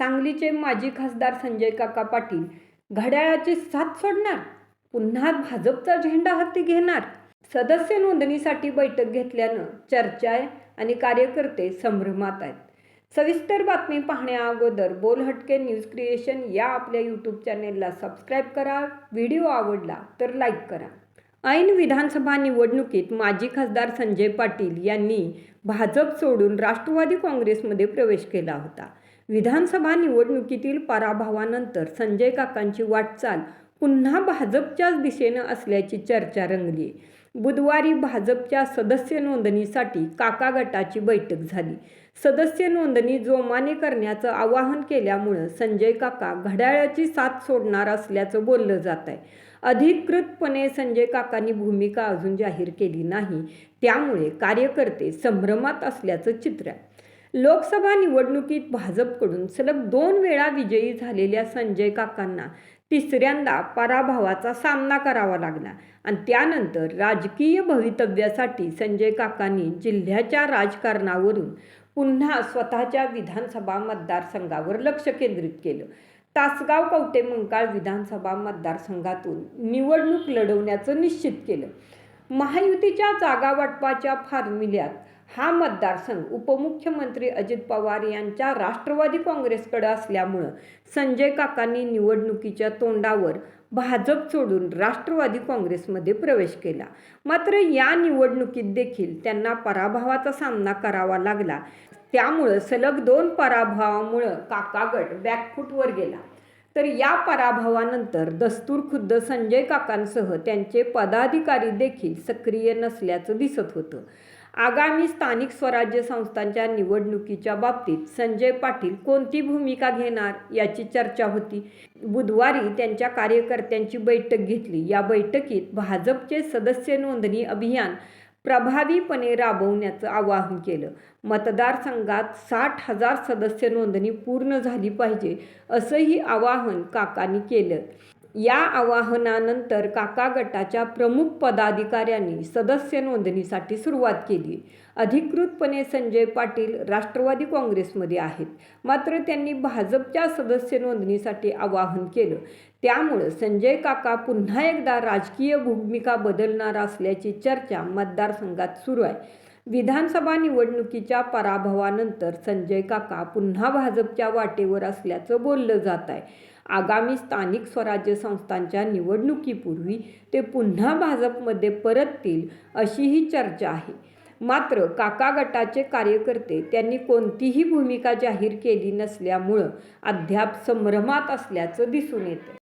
सांगलीचे माजी खासदार संजय काका पाटील घड्याळाची साथ सोडणार पुन्हा भाजपचा झेंडा हाती घेणार. सदस्य नोंदणीसाठी बैठक घेतल्यानं चर्चा आहे आणि कार्यकर्ते संभ्रमात आहेत. सविस्तर बातमी पाहण्याअगोदर बोलहटके बोल हटके न्यूज क्रिएशन या आपल्या यूट्यूब चॅनेलला सबस्क्राईब करा व्हिडिओ आवडला तर लाईक करा. ऐन विधानसभा निवडणुकीत माजी खासदार संजय पाटील यांनी भाजप सोडून राष्ट्रवादी काँग्रेसमध्ये प्रवेश केला होता. विधानसभा निवडणुकीतील पराभवानंतर संजय काकांची वाटचाल पुन्हा भाजपच्याच दिशेनं असल्याची चर्चा रंगली. बुधवारी भाजपच्या सदस्य नोंदणीसाठी काका गटाची बैठक झाली. सदस्य नोंदणी जोमाने करण्याचं आवाहन केल्यामुळं संजय काका घड्याळाची साथ सोडणार असल्याचं बोललं जात आहे अधिकृतपणे संजय काकांनी भूमिका अजून जाहीर केली नाही. त्यामुळे कार्यकर्ते संभ्रमात असल्याचं चित्र आहे. लोकसभा निवडणुकीत भाजपकडून सलग दोन वेळा विजयी झालेल्या संजय काकांना तिसऱ्यांदा पराभवाचा सामना करावा लागला. आणि त्यानंतर राजकीय भवितव्यासाठी संजय काकांनी जिल्ह्याच्या राजकारणावरून पुन्हा स्वतःच्या विधानसभा मतदारसंघावर लक्ष केंद्रित केलं. तासगाव कवटे मंकाळ विधानसभा मतदारसंघातून निवडणूक लढवण्याचं निश्चित केलं. महायुतीच्या जागा वाटपाच्या फॉर्म्युल्यात हा मतदारसंघ उपमुख्यमंत्री अजित पवार यांच्या राष्ट्रवादी काँग्रेसकडे असल्यामुळं संजय काकांनी निवडणुकीच्या तोंडावर भाजप सोडून राष्ट्रवादी काँग्रेसमध्ये प्रवेश केला. मात्र या निवडणुकीत देखील त्यांना पराभवाचा सामना करावा लागला. त्यामुळं सलग दोन पराभवामुळं काकागट बॅकफूटवर गेला. तर या पराभवानंतर दस्तूर खुद्द संजय काकांसह त्यांचे पदाधिकारी देखील सक्रिय नसल्याचं दिसत होतं. आगामी स्थानिक स्वराज्य संस्थांच्या निवडणुकीच्या बाबतीत संजय पाटील कोणती भूमिका घेणार याची चर्चा होती. बुधवारी त्यांच्या कार्यकर्त्यांची बैठक घेतली. या बैठकीत भाजपचे सदस्य नोंदणी अभियान प्रभावीपणे राबवण्याचं आवाहन केलं. मतदारसंघात साठ हजार सदस्य नोंदणी पूर्ण झाली पाहिजे असंही आवाहन काकांनी केलं. या आवाहनानंतर काका गटाच्या प्रमुख पदाधिकाऱ्यांनी सदस्य नोंदणीसाठी सुरुवात केली. अधिकृतपणे संजय पाटील राष्ट्रवादी काँग्रेसमध्ये आहेत. मात्र त्यांनी भाजपच्या सदस्य नोंदणीसाठी आवाहन केलं. त्यामुळं संजय काका पुन्हा एकदा राजकीय भूमिका बदलणार असल्याची चर्चा मतदारसंघात सुरू आहे. विधानसभा निवडणुकीच्या पराभवानंतर संजय काका पुन्हा भाजपच्या वाटेवर असल्याचं बोललं जात आहे. आगामी स्थानिक स्वराज्य संस्थांच्या निवडणुकीपूर्वी ते पुन्हा भाजपमध्ये परततील अशीही चर्चा आहे. मात्र काका गटाचे कार्यकर्ते त्यांनी कोणतीही भूमिका जाहीर केली नसल्यामुळं अद्याप संभ्रमात असल्याचं दिसून येतं